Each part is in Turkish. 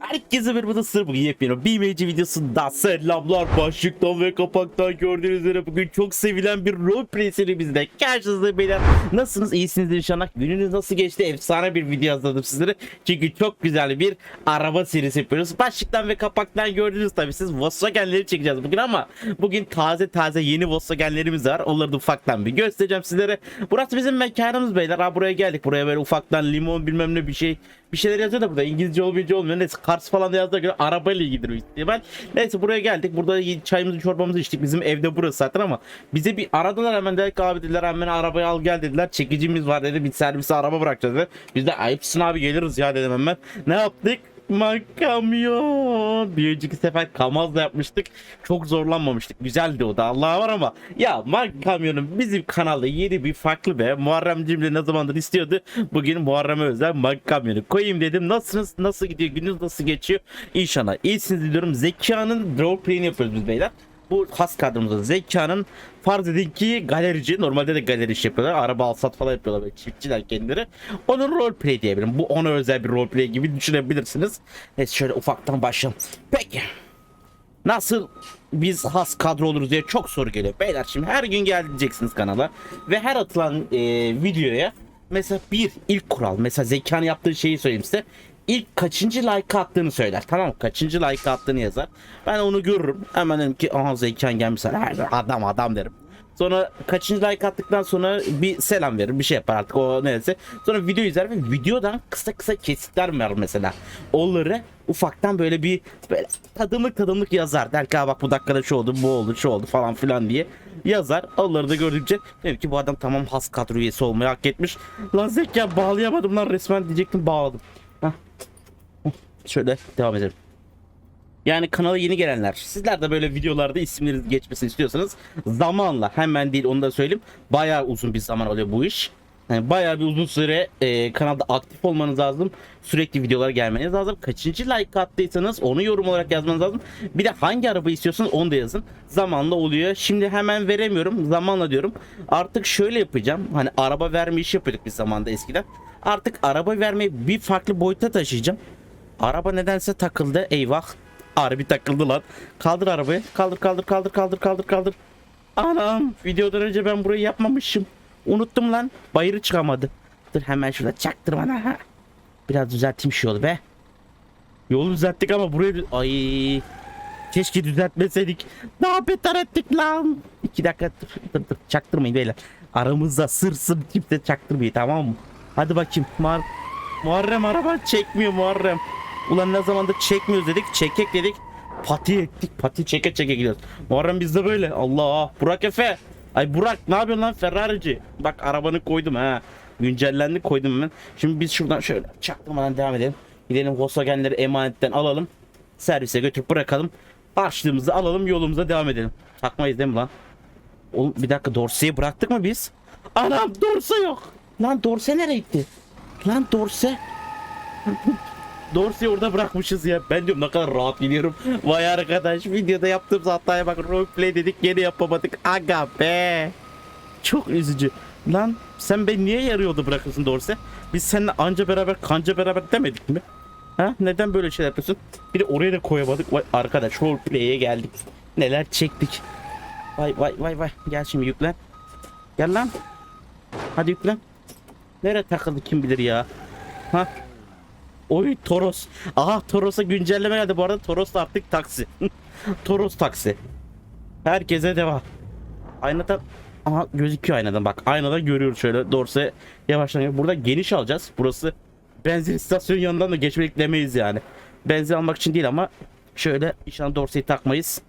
Herkese merhaba sır bugün yepyeni BMC videosunda selamlar. Başlıktan ve kapaktan gördüğünüz üzere bugün çok sevilen bir roleplay serimizde karşınızda beyler. Nasılsınız? İyisiniz inşallah. Gününüz nasıl geçti? Efsane bir video hazırladım sizlere. Çünkü çok güzel bir araba serisi yapıyoruz. Başlıktan ve kapaktan gördüğünüz tabi siz Volkswagen'leri çekeceğiz bugün ama bugün taze taze yeni Volkswagen'lerimiz var. Onları da ufaktan bir göstereceğim sizlere. Burası bizim mekanımız beyler. Ha buraya geldik. Buraya böyle ufaktan limon bilmem ne bir şey bir şeyler yazıyor da burada İngilizce olmayınca olmuyor. Neyse Kars falan da yazdığı göre arabayla ilgilidir büyük ihtimal. Neyse buraya geldik. Burada çayımızı çorbamızı içtik. Bizim evde burası zaten ama bize bir aradılar hemen dedik abi dediler hemen arabayı al gel dediler. Çekicimiz var dedi. Bir servise araba bırakacağız dedi. Biz de ayıpsın abi geliriz ya dedim hemen. Ne yaptık? Man kamyon. Bir önceki sefer Kamaz'la yapmıştık. Çok zorlanmamıştık. Güzeldi o da Allah var ama. Ya Man kamyonun bizim kanalda yeni bir farklı be. Muharrem Cimri ne zamandır istiyordu. Bugün Muharrem'e özel Man kamyonu koyayım dedim. Nasılsınız? Nasıl gidiyor? Gününüz nasıl geçiyor? İnşallah iyisiniz diliyorum. Zeka'nın roleplay'ini yapıyoruz biz beyler bu has kadromuzda Zeka'nın farz edin ki galerici normalde de galeri iş yapıyorlar araba alsat falan yapıyorlar böyle çiftçiler kendileri. Onun roleplay diyebilirim. Bu ona özel bir roleplay gibi düşünebilirsiniz. Neyse şöyle ufaktan başlayalım. Peki nasıl biz has kadro oluruz diye çok soru geliyor. Beyler şimdi her gün geleceksiniz kanala ve her atılan e, videoya mesela bir ilk kural mesela Zeka'nın yaptığı şeyi söyleyeyim size ilk kaçıncı like attığını söyler. Tamam mı? Kaçıncı like attığını yazar. Ben onu görürüm. Hemen derim ki aha Zekan gelmiş. Her adam adam derim. Sonra kaçıncı like attıktan sonra bir selam verir. Bir şey yapar artık o neyse. Sonra video izler ve videodan kısa kısa kesitler var mesela. Onları ufaktan böyle bir böyle tadımlık tadımlık yazar. Der ki "Aa bak bu dakikada şu oldu bu oldu şu oldu falan filan diye yazar. Onları da gördükçe dedim ki bu adam tamam has kadro üyesi olmayı hak etmiş. Lan Zeka bağlayamadım lan resmen diyecektim bağladım. Şöyle devam edelim. Yani kanala yeni gelenler. Sizler de böyle videolarda isimleriniz geçmesini istiyorsanız zamanla hemen değil onu da söyleyeyim. Bayağı uzun bir zaman oluyor bu iş. Yani bayağı bir uzun süre e, kanalda aktif olmanız lazım. Sürekli videolar gelmeniz lazım. Kaçıncı like attıysanız onu yorum olarak yazmanız lazım. Bir de hangi araba istiyorsanız onu da yazın. Zamanla oluyor. Şimdi hemen veremiyorum. Zamanla diyorum. Artık şöyle yapacağım. Hani araba verme işi yapıyorduk biz zamanda eskiden. Artık araba vermeyi bir farklı boyuta taşıyacağım. Araba nedense takıldı. Eyvah. Harbi takıldı lan. Kaldır arabayı. Kaldır kaldır kaldır kaldır kaldır kaldır. Anam videodan önce ben burayı yapmamışım. Unuttum lan. Bayırı çıkamadı. Dur hemen şurada çaktır bana. Ha. Biraz düzelteyim şu yolu be. Yolu düzelttik ama burayı... Ay. Keşke düzeltmeseydik. Daha beter ettik lan. İki dakika dur dur dur. Çaktırmayın beyler. Aramızda sır sır kimse çaktırmayın tamam mı? Hadi bakayım. Muhar Muharrem araba çekmiyor Muharrem. Ulan ne zamandır çekmiyoruz dedik. Çekek dedik. Pati ettik. Pati çeke çeke gidiyoruz. Muharrem bizde böyle. Allah. Burak Efe. Ay Burak ne yapıyorsun lan Ferrari'ci? Bak arabanı koydum ha. Güncellendi koydum hemen. Şimdi biz şuradan şöyle çaktırmadan devam edelim. Gidelim Volkswagen'leri emanetten alalım. Servise götürüp bırakalım. Harçlığımızı alalım yolumuza devam edelim. Takmayız değil mi lan? Oğlum bir dakika Dorse'yi bıraktık mı biz? Anam Dorse yok. Lan Dorse nereye gitti? Lan Dorse. Dorsey'i orada bırakmışız ya. Ben diyorum ne kadar rahat gidiyorum. Vay arkadaş videoda yaptığımız hataya bak roleplay dedik gene yapamadık. Aga be. Çok üzücü. Lan sen beni niye yarı yolda bırakırsın Dorse? Biz seninle anca beraber kanca beraber demedik mi? Ha? Neden böyle şeyler yapıyorsun? Bir de oraya da koyamadık. Vay arkadaş roleplay'e geldik. Neler çektik. Vay vay vay vay. Gel şimdi yüklen. Gel lan. Hadi yüklen. Nereye takıldı kim bilir ya. Ha? Oy Toros. Aha Toros'a güncelleme geldi bu arada. Toros artık taksi. Toros taksi. Herkese devam. Aynadan Aha gözüküyor aynadan bak. Aynadan görüyoruz şöyle. Dorse yavaşlanıyor. Burada geniş alacağız. Burası benzin istasyonu yanından da geçmelik demeyiz yani. Benzin almak için değil ama şöyle inşallah Dorse'yi takmayız.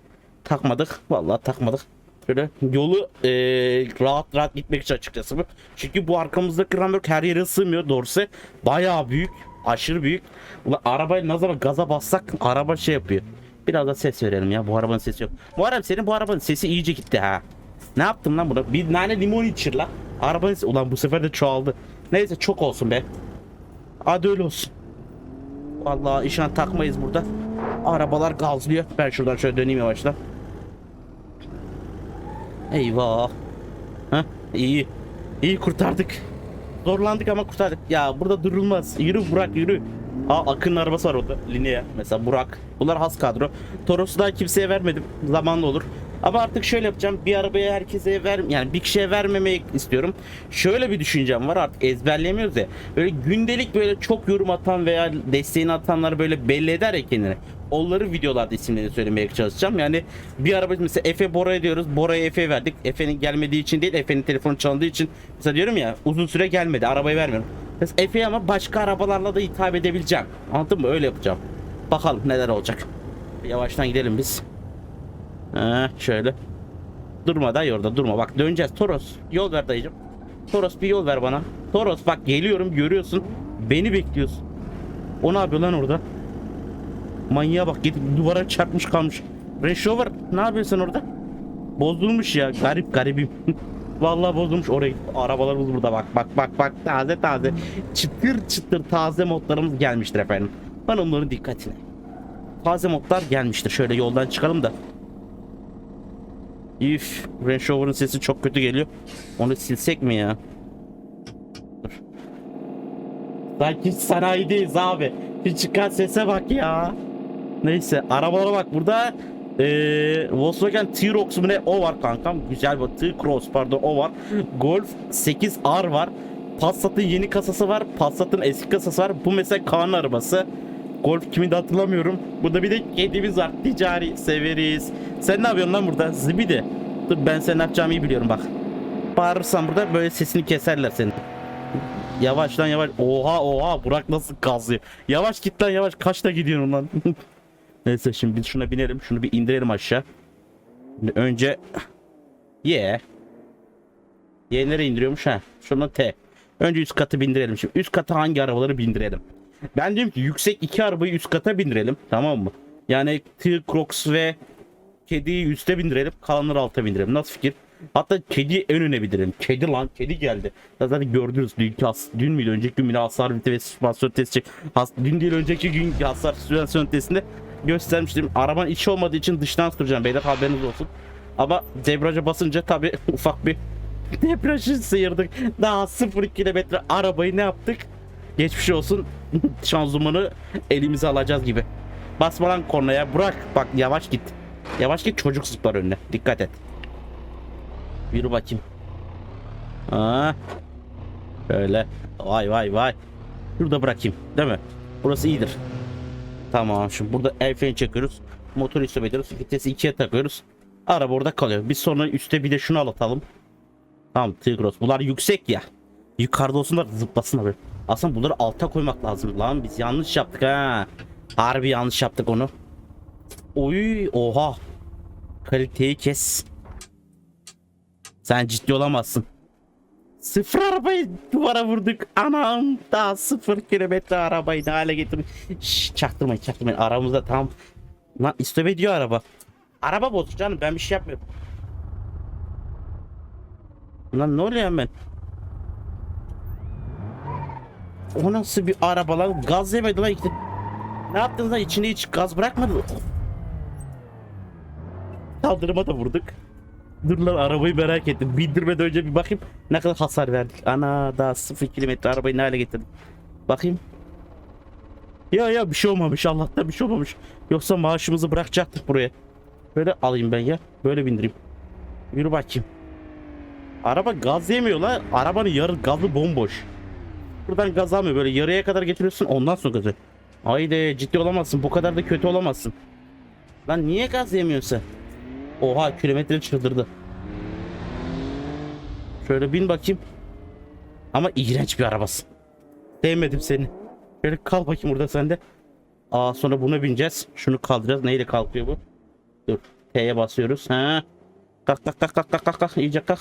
Takmadık. Vallahi takmadık. Şöyle yolu eee, rahat rahat gitmek için açıkçası bu. Çünkü bu arkamızdaki ramörk her yere sığmıyor Dorse. Bayağı büyük. Aşırı büyük. Ulan arabayı ne zaman gaza bassak araba şey yapıyor. Biraz da ses verelim ya. Bu arabanın sesi yok. Araba senin bu arabanın sesi iyice gitti ha. Ne yaptın lan buna? Bir nane limon içir lan. Arabanın sesi... Ulan bu sefer de çoğaldı. Neyse çok olsun be. Hadi öyle olsun. Vallahi inşallah takmayız burada. Arabalar gazlıyor. Ben şuradan şöyle döneyim yavaştan. Eyvah. Ha iyi. İyi kurtardık. Zorlandık ama kurtardık. Ya burada durulmaz. Yürü Burak yürü. Aa Akın'ın arabası var orada. Linea mesela Burak. Bunlar has kadro. Toros'u daha kimseye vermedim. Zamanla olur. Ama artık şöyle yapacağım. Bir arabaya herkese ver yani bir kişiye vermemeyi istiyorum. Şöyle bir düşüncem var artık ezberleyemiyoruz ya. Böyle gündelik böyle çok yorum atan veya desteğini atanları böyle belli eder ya kendini. Onları videolarda isimlerini söylemeye çalışacağım. Yani bir araba mesela Efe Bora diyoruz. Bora'ya Efe verdik. Efe'nin gelmediği için değil, Efe'nin telefonu çalındığı için. Mesela diyorum ya uzun süre gelmedi. Arabayı vermiyorum. Mesela Efe'ye ama başka arabalarla da hitap edebileceğim. Anladın mı? Öyle yapacağım. Bakalım neler olacak. Yavaştan gidelim biz. Ha, şöyle. Durma dayı orada durma. Bak döneceğiz. Toros yol ver dayıcım. Toros bir yol ver bana. Toros bak geliyorum görüyorsun. Beni bekliyorsun. O ne yapıyor lan orada? Manyağa bak gidip duvara çarpmış kalmış. Range Rover ne yapıyorsun orada? Bozulmuş ya. Garip garibim. Vallahi bozulmuş oraya. Arabalarımız burada bak bak bak bak taze taze. Çıtır çıtır taze modlarımız gelmiştir efendim. Hanımların dikkatine. Taze modlar gelmiştir. Şöyle yoldan çıkalım da. Üf, Range Rover'ın sesi çok kötü geliyor. Onu silsek mi ya? Dur. Sanki sanayideyiz abi. Bir çıkan sese bak ya. Neyse arabalara bak. Burada eee Volkswagen T-Rox mu ne? O var kankam. Güzel bir T-Cross pardon o var. Golf 8R var. Passat'ın yeni kasası var. Passat'ın eski kasası var. Bu mesela Kaan'ın arabası. Golf kimin de hatırlamıyorum. Burada bir de kedimiz var. Ticari severiz. Sen ne yapıyorsun lan burada? Zibidi. Dur ben senin yapacağımı iyi biliyorum bak. Bağırırsan burada böyle sesini keserler senin. Yavaş lan yavaş. Oha oha. Burak nasıl kazıyor. Yavaş git lan yavaş. Kaçta gidiyorsun lan? Neyse şimdi biz şuna binelim. Şunu bir indirelim aşağı. Şimdi önce Y. Y nereye indiriyormuş ha? Şuna T. Önce üst katı bindirelim. Şimdi üst kata hangi arabaları bindirelim? Ben diyorum ki yüksek iki arabayı üst kata bindirelim. Tamam mı? Yani T-Crox ve kediyi üste bindirelim. Kalanları alta bindirelim. Nasıl fikir? Hatta kediyi en öne bindirelim. Kedi lan kedi geldi. Zaten gördünüz dünkü dün müydü önceki gün müydü hasar viti ve süspansiyon testi has, dün değil önceki gün hasar süspansiyon testinde göstermiştim. Arabanın içi olmadığı için dıştan süreceğim beyler haberiniz olsun. Ama debriyaja basınca tabi ufak bir debriyajı sıyırdık. Daha 0 kilometre arabayı ne yaptık? Geçmiş olsun şanzımanı elimize alacağız gibi. Basma lan kornaya bırak bak yavaş git. Yavaş git çocuk zıplar önüne dikkat et. Yürü bakayım. Aa. Böyle. Vay vay vay. Şurada bırakayım. Değil mi? Burası iyidir. Tamam şimdi burada el freni çekiyoruz. Motoru istop ediyoruz. Vitesi ikiye takıyoruz. Araba orada kalıyor. Biz sonra üstte bir de şunu alatalım. Tamam Tigros. Bunlar yüksek ya. Yukarıda olsunlar zıplasınlar böyle. Aslında bunları alta koymak lazım lan. Biz yanlış yaptık ha. Harbi yanlış yaptık onu. Oy oha. Kaliteyi kes. Sen ciddi olamazsın. Sıfır arabayı duvara vurduk. Anam daha sıfır kilometre arabayı ne hale getirdik. Şşş çaktırmayın çaktırmayın. Aramızda tam. Lan istop ediyor araba. Araba bozuk canım ben bir şey yapmıyorum. Lan ne oluyor hemen? O nasıl bir araba lan? Gaz yemedi lan. Ne yaptınız lan? İçine hiç gaz bırakmadı. Kaldırıma da vurduk. Dur lan arabayı merak ettim. Bindirmeden önce bir bakayım ne kadar hasar verdik. Ana daha 0 kilometre arabayı ne hale getirdim. Bakayım. Ya ya bir şey olmamış Allah'tan bir şey olmamış. Yoksa maaşımızı bırakacaktık buraya. Böyle alayım ben ya. Böyle bindireyim. Yürü bakayım. Araba gaz yemiyor lan. Arabanın yarı gazı bomboş. Buradan gaz almıyor. Böyle yarıya kadar getiriyorsun ondan sonra gazı. Haydi ciddi olamazsın. Bu kadar da kötü olamazsın. Lan niye gaz yemiyorsun sen? Oha kilometre çıldırdı. Şöyle bin bakayım. Ama iğrenç bir arabası. Sevmedim seni. Şöyle kal bakayım burada sende. Aa sonra buna bineceğiz. Şunu kaldıracağız. Neyle kalkıyor bu? Dur. T'ye basıyoruz. Ha. Kalk kalk kalk kalk kalk kalk. İyice kalk.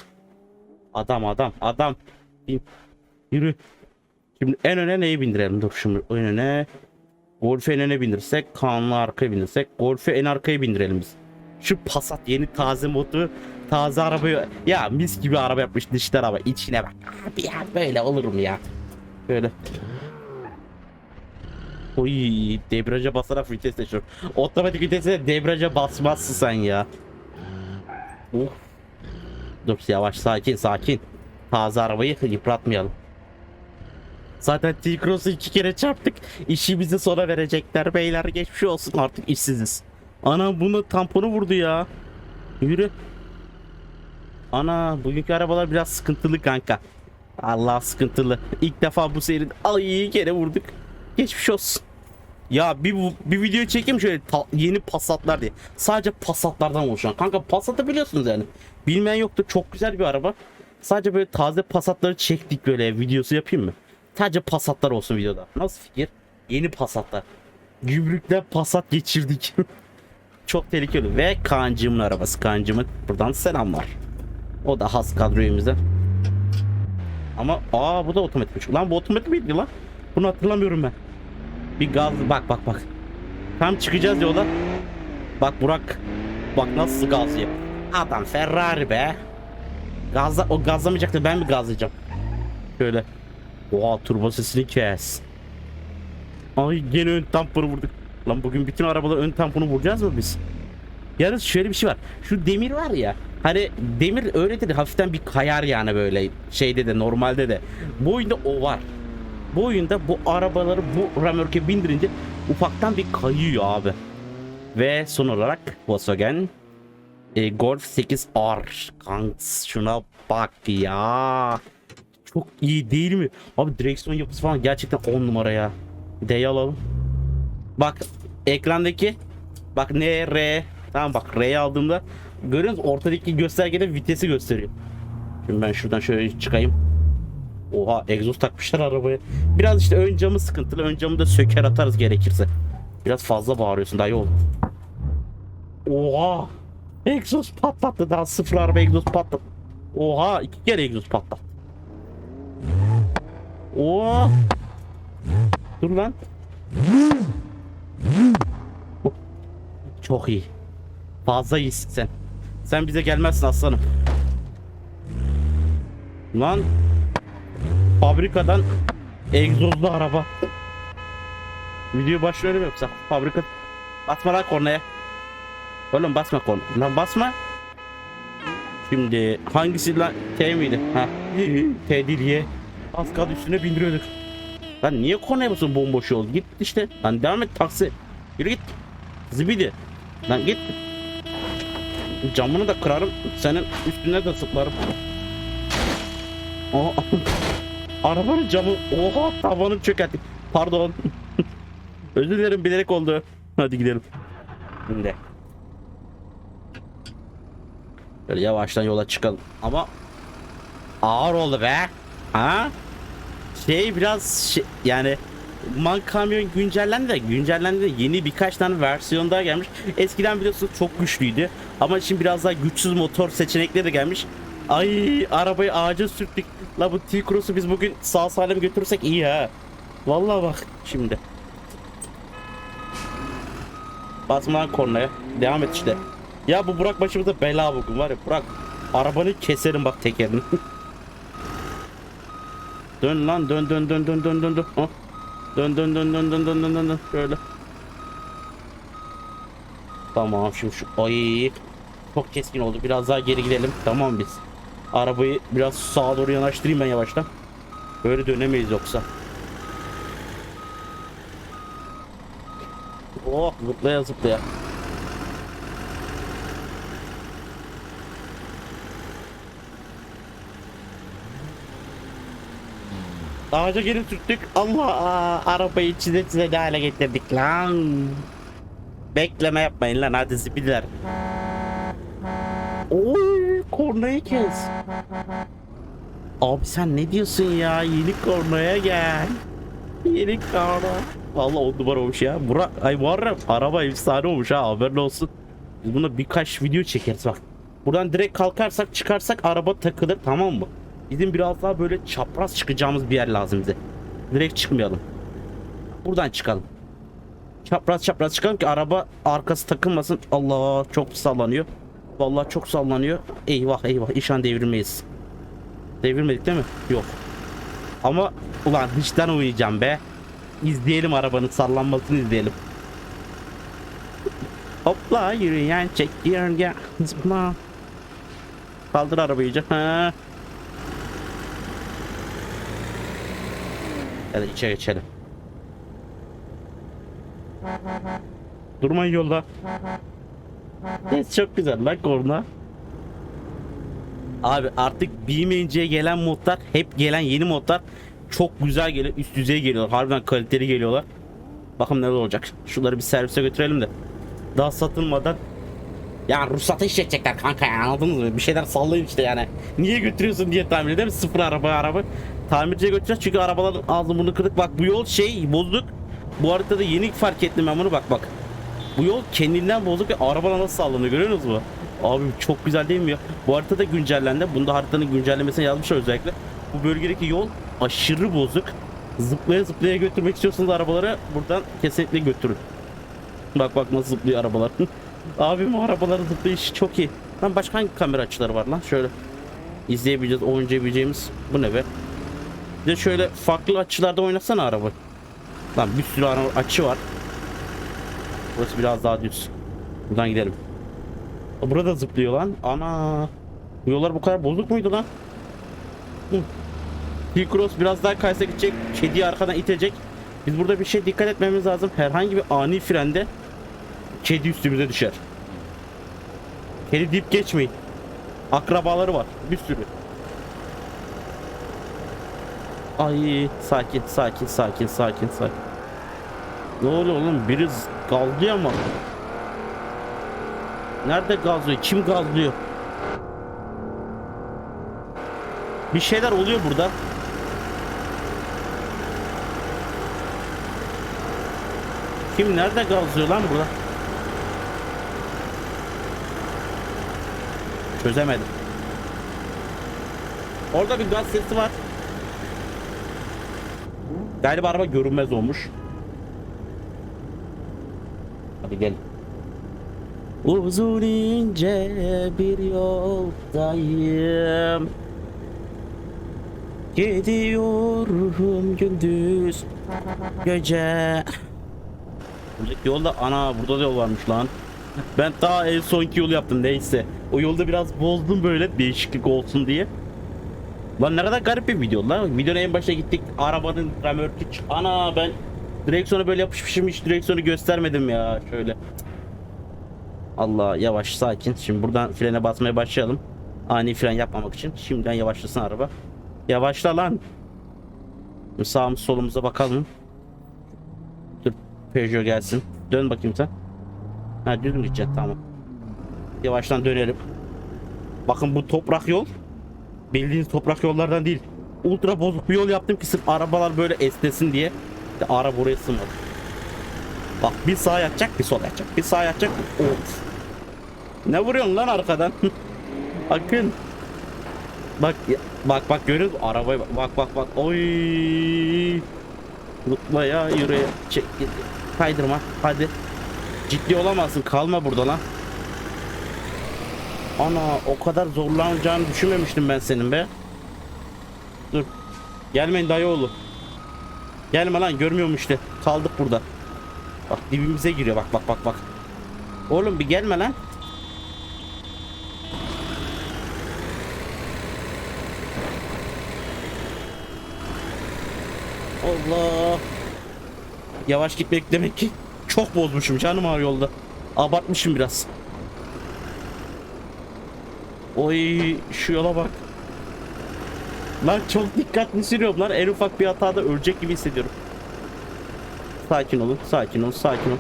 Adam adam adam. Bin. Yürü. Şimdi en öne neyi bindirelim? Dur şimdi en öne. Golf'ü en öne bindirsek. Kaan'la arkaya bindirsek. Golf'ü en arkaya bindirelim biz. Şu Passat yeni taze modu taze arabayı ya mis gibi araba yapmış dışta araba. İçine bak. Abi ya böyle olur mu ya? Böyle. Oy debriyaja basarak vites değişiyor otomatik vitese debriyaja basmazsın sen ya. Oh. Dur yavaş sakin sakin. Taze arabayı yıpratmayalım. Zaten T-Cross'u iki kere çarptık. İşimizi sona verecekler beyler. Geçmiş olsun. Artık işsiziz. Ana bunu tamponu vurdu ya. Yürü. Ana bugünkü arabalar biraz sıkıntılı kanka. Allah sıkıntılı. İlk defa bu seride ay iyi kere vurduk. Geçmiş olsun. Ya bir bir video çekeyim şöyle yeni Passat'lar diye. Sadece Passat'lardan oluşan. Kanka Passat'ı biliyorsunuz yani. Bilmeyen yoktu. Çok güzel bir araba. Sadece böyle taze Passat'ları çektik böyle videosu yapayım mı? Sadece Passat'lar olsun videoda. Nasıl fikir? Yeni Passat'lar. Gümrükten Passat geçirdik. Çok tehlikeli. Ve Kaan'cımın arabası. Kaan'cımın buradan selamlar. O da has kadroyumuzda. Ama aa bu da otomatik. Lan bu otomatik miydi lan? Bunu hatırlamıyorum ben. Bir gaz bak bak bak. Tam çıkacağız yola. Bak Burak. Bak nasıl gazlıyor. Adam Ferrari be. Gazla o gazlamayacaktı ben mi gazlayacağım? Şöyle. Oha turbo sesini kes. Ay gene ön tamponu vurduk. Lan bugün bütün arabalar ön tamponu vuracağız mı biz? Yalnız şöyle bir şey var. Şu demir var ya. Hani demir de hafiften bir kayar yani böyle şeyde de normalde de. Bu oyunda o var. Bu oyunda bu arabaları bu remorke bindirince ufaktan bir kayıyor abi. Ve son olarak Volkswagen e, Golf 8R. Kanks şuna bak ya. Çok iyi değil mi? Abi direksiyon yapısı falan gerçekten 10 numara ya. D'yi alalım. Bak ekrandaki bak N, R tamam bak R'yi aldığımda görüyor musun? Ortadaki göstergede vitesi gösteriyor. Şimdi ben şuradan şöyle çıkayım. Oha egzoz takmışlar arabaya. Biraz işte ön camı sıkıntılı. Ön camı da söker atarız gerekirse. Biraz fazla bağırıyorsun daha yol. Oha. Egzoz patlattı daha sıfır araba egzoz patlattı. Oha iki kere egzoz patlattı. Oha. Dur lan. Çok iyi. Fazla iyisin sen. Sen bize gelmezsin aslanım. Lan fabrikadan egzozlu araba. Video başlıyor mu yoksa? Fabrika basma lan kornaya. Oğlum basma korna. Lan basma. Şimdi hangisi lan? T miydi? Ha. T değil ye. Az kaldı üstüne bindiriyorduk. Lan niye kornaya basıyorsun bomboş yol? Git işte. Lan devam et taksi. Yürü git. Zibidi. Lan git. Camını da kırarım. Senin üstüne de sıklarım. Oha. Arabanın camı. Oha tavanı çökertti. Pardon. Özür dilerim bilerek oldu. Hadi gidelim. Şimdi. Böyle yavaştan yola çıkalım. Ama ağır oldu be. Ha? Şey biraz şey, yani Man kamyon güncellendi de güncellendi de yeni birkaç tane versiyon daha gelmiş. Eskiden biliyorsunuz çok güçlüydü. Ama şimdi biraz daha güçsüz motor seçenekleri de gelmiş. Ay arabayı ağaca sürttük. La bu T-Cross'u biz bugün sağ salim götürürsek iyi ha. Vallahi bak şimdi. Basma lan kornaya. Devam et işte. Ya bu Burak başımıza bela bugün var ya Burak. Arabanı keserim bak tekerini. dön lan dön dön dön dön dön dön dön. Ha? Dön dön dön dön dön dön dön dön dön. Şöyle. Tamam şimdi şu ay çok keskin oldu. Biraz daha geri gidelim. Tamam biz. Arabayı biraz sağa doğru yanaştırayım ben yavaştan. Böyle dönemeyiz yoksa. Oh zıplaya zıplaya. Ağaca geri sürttük. Allah arabayı çize çize ne hale getirdik lan. Bekleme yapmayın lan hadi zibiler. Oy kornayı kes. Abi sen ne diyorsun ya? Yeni kornaya gel. Yeni korna. Vallahi on numara olmuş ya. Burak, ay Muharrem araba efsane olmuş ha haberin olsun. Biz buna birkaç video çekeriz bak. Buradan direkt kalkarsak çıkarsak araba takılır tamam mı? Bizim biraz daha böyle çapraz çıkacağımız bir yer lazım bize. Direkt çıkmayalım. Buradan çıkalım. Çapraz çapraz çıkalım ki araba arkası takılmasın. Allah çok sallanıyor. Vallahi çok sallanıyor. Eyvah eyvah inşallah devrilmeyiz. Devirmedik değil mi? Yok. Ama ulan hiçten uyuyacağım be. İzleyelim arabanın sallanmasını izleyelim. Hopla yürüyen çekiyor ya. Zıpla. Kaldır arabayı. Ha. Ya da içe geçelim. Durmayın yolda. Evet, çok güzel lan korna. Abi artık bilmeyince gelen modlar hep gelen yeni modlar çok güzel geliyor. Üst düzey geliyorlar. Harbiden kaliteli geliyorlar. Bakalım neler olacak. Şunları bir servise götürelim de. Daha satılmadan ya ruhsatı işletecekler kanka ya anladınız mı? Bir şeyler sallayın işte yani. Niye götürüyorsun diye tahmin ederim. Sıfır araba araba. Tamirciye götüreceğiz çünkü arabaların ağzını bunu kırık. Bak bu yol şey bozuk. Bu haritada yeni fark ettim ben bunu bak bak. Bu yol kendinden bozuk ve arabalar nasıl sallanıyor görüyorsunuz mu? Abi çok güzel değil mi ya? Bu haritada güncellendi. Bunda haritanın güncellemesine yazmışlar özellikle. Bu bölgedeki yol aşırı bozuk. Zıplaya zıplaya götürmek istiyorsanız arabaları buradan kesinlikle götürün. Bak bak nasıl zıplıyor arabalar. Abim o arabaların zıplayışı çok iyi. Lan başka hangi kamera açıları var lan? Şöyle izleyebileceğiz, oynayabileceğimiz. Bu ne be? Bir de şöyle farklı açılarda oynasana araba. Lan bir sürü açı var. Burası biraz daha düz. Buradan gidelim. Burada zıplıyor lan. Ana. Bu yollar bu kadar bozuk muydu lan? T-Cross biraz daha kaysa gidecek. Kediyi arkadan itecek. Biz burada bir şey dikkat etmemiz lazım. Herhangi bir ani frende kedi üstümüze düşer. Kedi deyip geçmeyin. Akrabaları var. Bir sürü. Ay sakin sakin sakin sakin sakin. Ne oluyor oğlum? Biri gazlıyor ama. Nerede gazlıyor? Kim gazlıyor? Bir şeyler oluyor burada. Kim nerede gazlıyor lan burada? Çözemedim. Orada bir gaz sesi var. Galiba araba görünmez olmuş. Hadi gel. Uzun ince bir yoldayım. Gidiyorum gündüz gece. Buradaki yolda ana burada da yol varmış lan. Ben daha en sonki yolu yaptım neyse. O yolda biraz bozdum böyle değişiklik olsun diye. Lan ne kadar garip bir video lan. Videonun en başına gittik. Arabanın remörkü ç- Ana ben direksiyonu böyle yapışmışım hiç direksiyonu göstermedim ya şöyle. Allah yavaş sakin. Şimdi buradan frene basmaya başlayalım. Ani fren yapmamak için. Şimdiden yavaşlasın araba. Yavaşla lan. Sağımız solumuza bakalım. Dur Peugeot gelsin. Dön bakayım sen. Ha düz mü gideceksin tamam. Yavaştan dönelim. Bakın bu toprak yol. Bildiğiniz toprak yollardan değil. Ultra bozuk bir yol yaptım ki sırf arabalar böyle esnesin diye. İşte ara buraya sığmadı. Bak bir sağa yatacak bir sola yatacak. Bir sağa yatacak. Of. Ne vuruyorsun lan arkadan? Bakın. Bak bak bak görüyor musun? Arabaya bak bak bak bak. Oy. Zıplaya yürüye çek kaydırma hadi. Ciddi olamazsın kalma burada lan. Ana o kadar zorlanacağını düşünmemiştim ben senin be. Dur. Gelmeyin dayıoğlu. Gelme lan görmüyorum işte. Kaldık burada. Bak dibimize giriyor bak bak bak bak. Oğlum bir gelme lan. Allah. Yavaş gitmek demek ki çok bozmuşum canım ağır yolda. Abartmışım biraz. Oy şu yola bak. Lan çok dikkatli sürüyorum lan. En ufak bir hatada ölecek gibi hissediyorum. Sakin olun, sakin olun, sakin olun.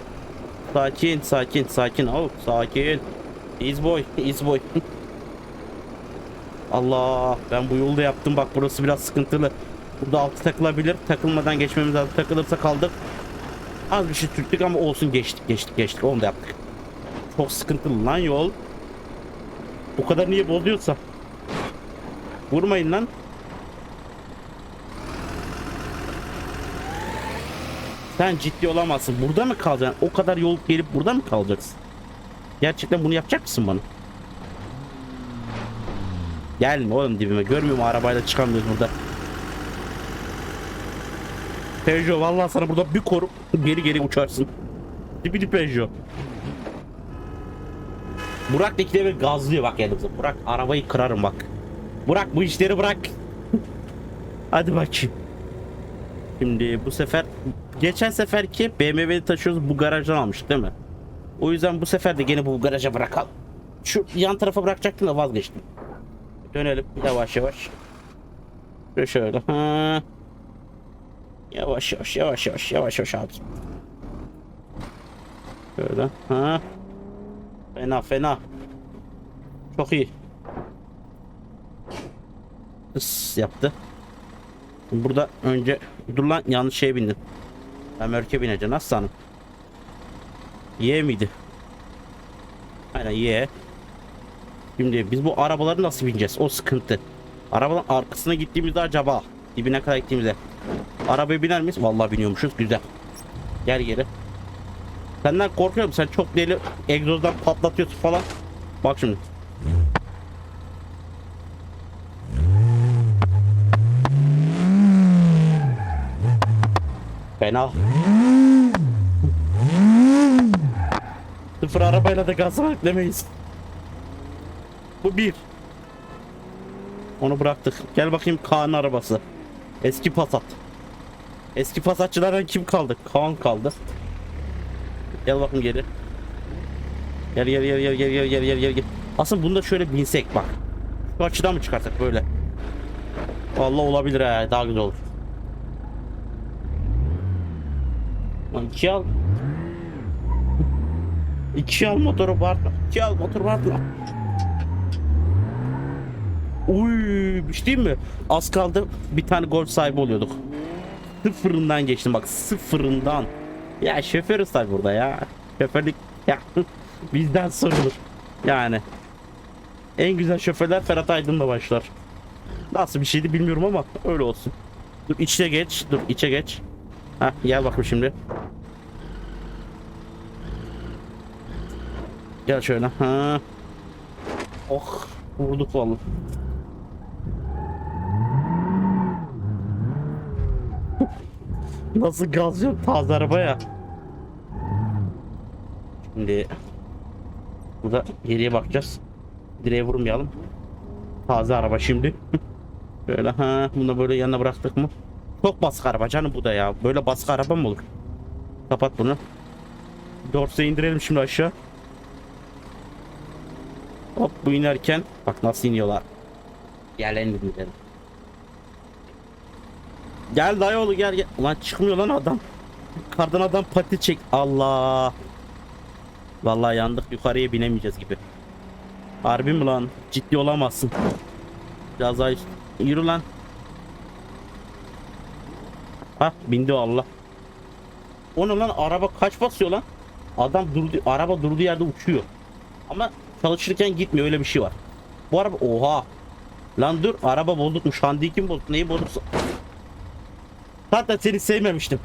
Sakin, sakin, sakin ol, sakin. Easy boy, easy boy. Allah, ben bu yolda yaptım bak burası biraz sıkıntılı. Burada altı takılabilir. Takılmadan geçmemiz lazım. Takılırsa kaldık. Az bir şey sürttük ama olsun geçtik, geçtik, geçtik. Onu da yaptık. Çok sıkıntılı lan yol. Bu kadar niye bozuyorsa? Vurmayın lan. Sen ciddi olamazsın. Burada mı kalacaksın? O kadar yol gelip burada mı kalacaksın? Gerçekten bunu yapacak mısın bana? Gelme oğlum dibime. Görmüyor mu arabayla çıkamıyoruz burada. Peugeot vallahi sana burada bir korup geri geri uçarsın. Dibidi Peugeot. Burak ikide bir gazlıyor bak yanımıza. Burak arabayı kırarım bak. Burak bu işleri bırak. Hadi bakayım. Şimdi bu sefer geçen seferki BMW'yi taşıyoruz bu garajdan almıştık değil mi? O yüzden bu sefer de gene bu garaja bırakalım. Şu yan tarafa bırakacaktım da vazgeçtim. Dönelim yavaş yavaş. Şöyle şöyle. Ha. Yavaş yavaş yavaş yavaş yavaş yavaş abi. Şöyle. Ha. Fena fena. Çok iyi. Is yaptı. Burada önce dur lan yanlış şeye bindim. Ben Mörke bineceğim aslanım. Y miydi? Aynen Y. Şimdi biz bu arabaları nasıl bineceğiz? O sıkıntı. Arabanın arkasına gittiğimizde acaba dibine kadar gittiğimizde arabaya biner miyiz? Vallahi biniyormuşuz. Güzel. Gel geri. Senden korkuyorum. Sen çok deli egzozdan patlatıyorsun falan. Bak şimdi. Fena. Sıfır arabayla da gaz demeyiz. Bu bir. Onu bıraktık. Gel bakayım Kaan'ın arabası. Eski Passat. Eski Passatçılardan kim kaldı? Kaan kaldı. Gel bakayım geri. Gel gel gel gel gel gel gel gel gel gel. Aslında bunu da şöyle binsek bak. Şu açıdan mı çıkarsak böyle? Vallahi olabilir ha daha güzel olur. Lan iki al. İki al motoru bağırtma. İki al motoru bağırtma. Uy, bir şey diyeyim mi? Az kaldı bir tane golf sahibi oluyorduk. Sıfırından geçtim bak sıfırından. Ya şoförüz tabi burada ya. Şoförlük ya bizden sorulur. Yani. En güzel şoförler Ferhat Aydın'la başlar. Nasıl bir şeydi bilmiyorum ama öyle olsun. Dur içe geç. Dur içe geç. Ha gel bakayım şimdi. Gel şöyle. Ha. Oh vurduk vallahi. Nasıl gaz yok taze arabaya. Şimdi burada geriye bakacağız. Direğe vurmayalım. Taze araba şimdi. Böyle ha bunu böyle yanına bıraktık mı? Çok baskı araba canım bu da ya. Böyle baskı araba mı olur? Kapat bunu. Dorse indirelim şimdi aşağı. Hop bu inerken bak nasıl iniyorlar. Gel en gidelim. Gel dayıoğlu gel gel. Ulan çıkmıyor lan adam. Kardan adam pati çek. Allah. Vallahi yandık yukarıya binemeyeceğiz gibi. Harbi mi lan? Ciddi olamazsın. Biraz daha Yürü lan. Ha bindi Allah. O ne lan araba kaç basıyor lan? Adam durdu araba durduğu yerde uçuyor. Ama çalışırken gitmiyor öyle bir şey var. Bu araba oha. Lan dur araba bozukmuş. Handiyi kim bozdu? Neyi bozuksa? Hatta seni sevmemiştim.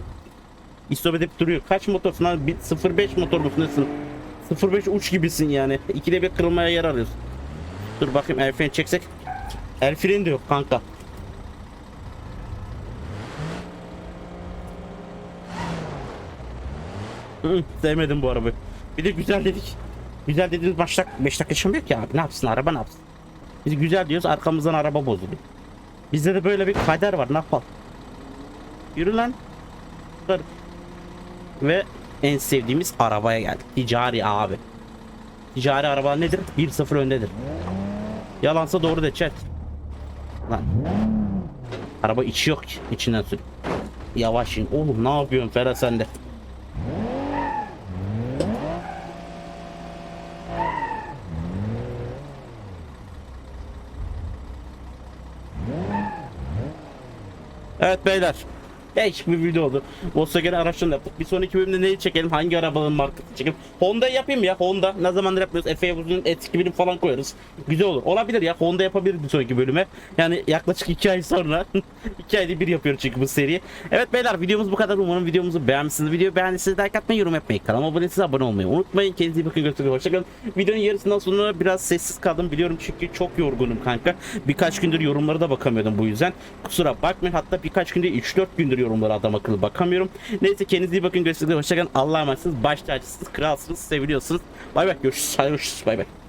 İstop edip duruyor. Kaç motorsun lan? Bir 05 motor musun? Nesin? 05 uç gibisin yani. İkide bir kırılmaya yer arıyorsun. Dur bakayım el freni çeksek. El freni de yok kanka. Hı, sevmedim bu arabayı. Bir de güzel dedik. Güzel dediğimiz 5 dakika, 5 dakika yaşamıyor ki abi. Ne yapsın araba ne yapsın? Biz güzel diyoruz arkamızdan araba bozuluyor. Bizde de böyle bir kader var ne yapalım? Yürü lan. Dur. Ve en sevdiğimiz arabaya geldik. Ticari abi. Ticari araba nedir? 1-0 öndedir. Yalansa doğru de chat. Lan. Araba içi yok ki. İçinden sür. Yavaş in. Oğlum ne yapıyorsun Ferhat sen de? Evet beyler. Değişik bir video oldu. Volkswagen araçlarını yaptık. Bir sonraki bölümde neyi çekelim? Hangi arabanın markası çekelim? Honda yapayım ya Honda. Ne zamandır yapmıyoruz. Efe uzun eski birim falan koyarız. Güzel olur. Olabilir ya. Honda yapabilir bir sonraki bölüme. Yani yaklaşık 2 ay sonra. 2 ayda bir yapıyoruz çünkü bu seri. Evet beyler videomuz bu kadar. Umarım videomuzu beğenmişsiniz. Videoyu beğendiyseniz like atmayı, yorum yapmayı, kanalıma abone değilseniz abone olmayı unutmayın. Kendinize iyi bakın. Görüşmek üzere. Hoşçakalın. Videonun yarısından sonra biraz sessiz kaldım. Biliyorum çünkü çok yorgunum kanka. Birkaç gündür yorumlara da bakamıyordum bu yüzden. Kusura bakmayın. Hatta birkaç günde 3-4 gündür yorumlara adam akıllı bakamıyorum. Neyse kendinize iyi bakın. Görüşmek üzere. Hoşçakalın. Allah'a emanetsiniz. Baş tacısınız. Kralsınız. Seviliyorsunuz. Bay bay. Görüşürüz. Hadi görüşürüz. Bay bay.